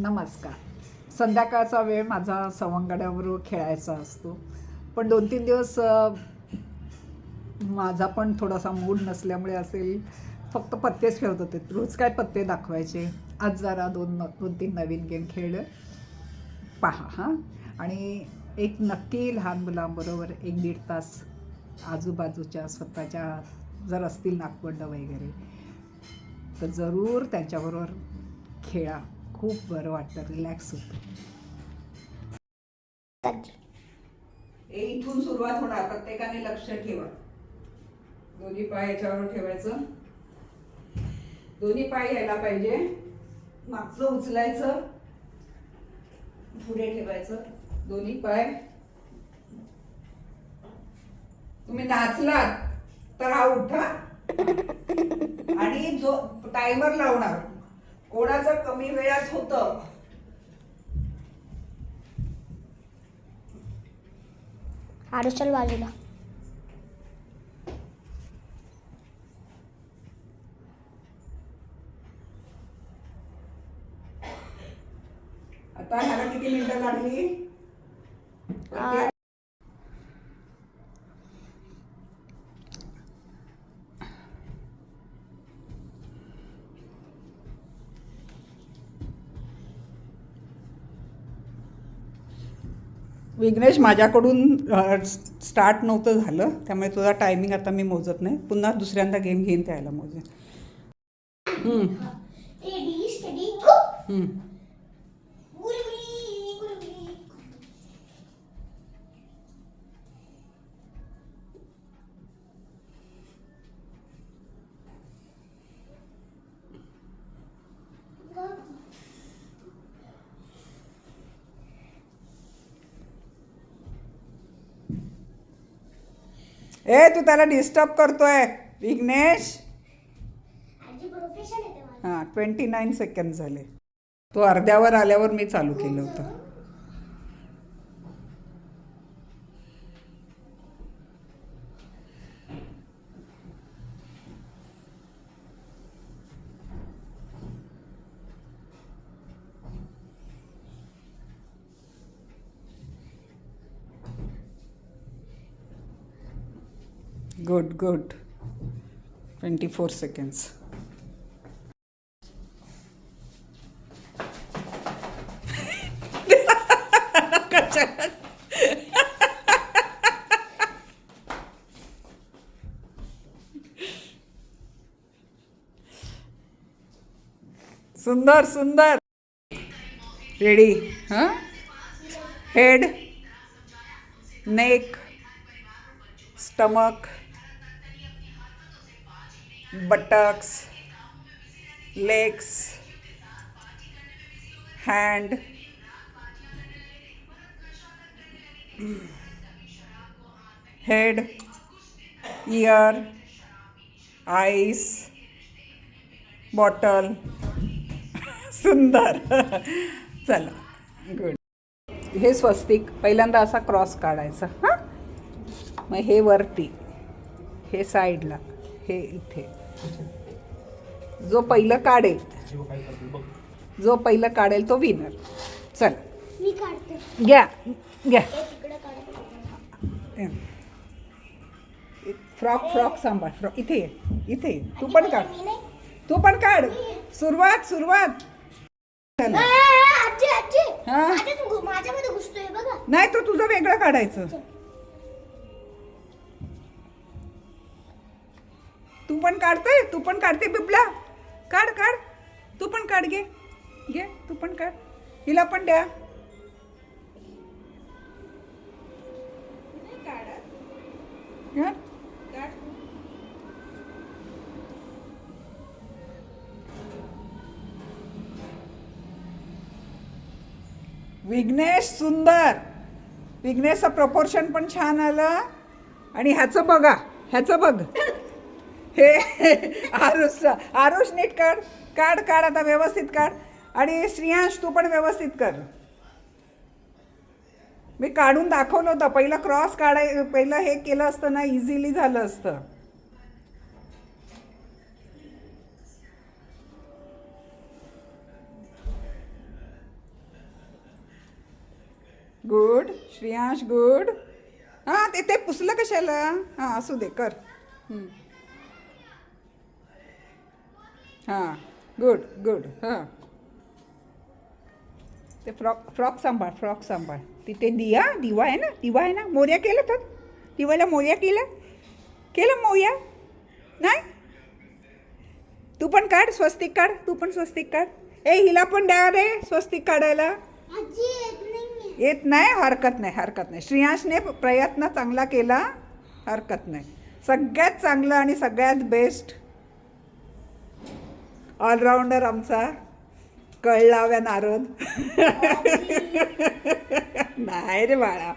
नमस्कार. संध्याकाळचा वेळ माझा सवंगड्याबरोबर खेळायचा असतो. पण दोन तीन दिवस माझा पण थोडासा मूड नसल्यामुळे असेल फक्त पत्तेच खेळत होते. रोज काय पत्ते दाखवायचे? आज जरा दोन न- दोन तीन नवीन गेम खेळ. पहा हां. आणि एक नक्की लहान मुलांबरोबर एक दीड तास आजूबाजूच्या स्वतःच्या जर असतील नागपंड वगैरे तर जरूर त्यांच्याबरोबर खेळा. खूप बरं वाटतं रिलॅक्स होतं. ए इथून सुरुवात होणार प्रत्येकाने लक्ष ठेवा. दोन्ही पाय याच्यावर ठेवायचं. दोन्ही पाय यायला पाहिजे. मागचं उचलायचं. पुढे ठेवायचं. दोन्ही पाय. तुम्ही नाचलात तर हा उठा. आणि जो टायमर लावणार कोणाचं कमी वेळात होतं? बाजूला. आता ह्याला किती मिनिटं लागली? विघ्नेश माझ्याकडून स्टार्ट नव्हतं झालं. त्यामुळे तुझा टायमिंग आता मी मोजत नाही. पुन्हा दुसऱ्यांदा गेम घेईन त्याला मोजेन ए तू त्याला डिस्टर्ब करतोय. विघ्नेश. हां ट्वेंटी नाईन सेकंड झाले. तो अर्ध्यावर आल्यावर मी चालू केलं होतं. Good good twenty four seconds सुंदर सुंदर रेडी हां head neck stomach buttocks legs hand head ear eyes bottle सुंदर. चला गुड हे स्वस्तिक पहिल्यांदा असा क्रॉस काढायचा हां? मग हे वरती हे साईडला हे इथे. जो पहिलं काढेल जो पहिलं काढेल तो विनर चल. मी काढते. घ्या. घ्या. फ्रॉक फ्रॉक सांभाळ. फ्रॉक. इथे ये. इथे ये. तू पण काढ. तू पण काढ. सुरुवात सुरुवात. नाही तो तुझं वेगळं काढायचं. तू पण काढतोय तू पण काढते बिबला. काढ काढ. तू पण काढ घे. घे तू पण काढ. हिला पण द्या. विघ्नेश सुंदर. विघ्नेशचं प्रपोर्शन पण छान आलं. आणि ह्याचं बघा ह्याचं बघ. हे आरुष आरुष नीट काढ काढ काढ आता व्यवस्थित काढ. आणि श्रियांश तू पण व्यवस्थित कर. मी काढून दाखवलं होतं. पहिलं क्रॉस काढाय पहिलं हे केलं असतं ना इझिली झालं असतं. गुड श्रेयांश गुड हां ते ते पुसलं कशाला? हां असू दे कर. हां गुड गुड हां. ते फ्रॉक फ्रॉक सांभाळ फ्रॉक सांभाळ. तिथे दिया दिवा आहे ना दिवा आहे ना मोर्या केलं तर? दिवाला मोर्या केलं केलं मोर्या? नाही? तू पण काढ स्वस्तिक काढ तू पण स्वस्तिक काढ. ए हिला पण द्या रे स्वस्तिक काढायला. येत नाही हरकत नाही हरकत नाही. श्रेयांशने प्रयत्न चांगला केला हरकत नाही. सगळ्यात चांगलं आणि सगळ्यात बेस्ट ऑलराऊंडर आमचा कळलाव्या नारद. नाही रे बाळा.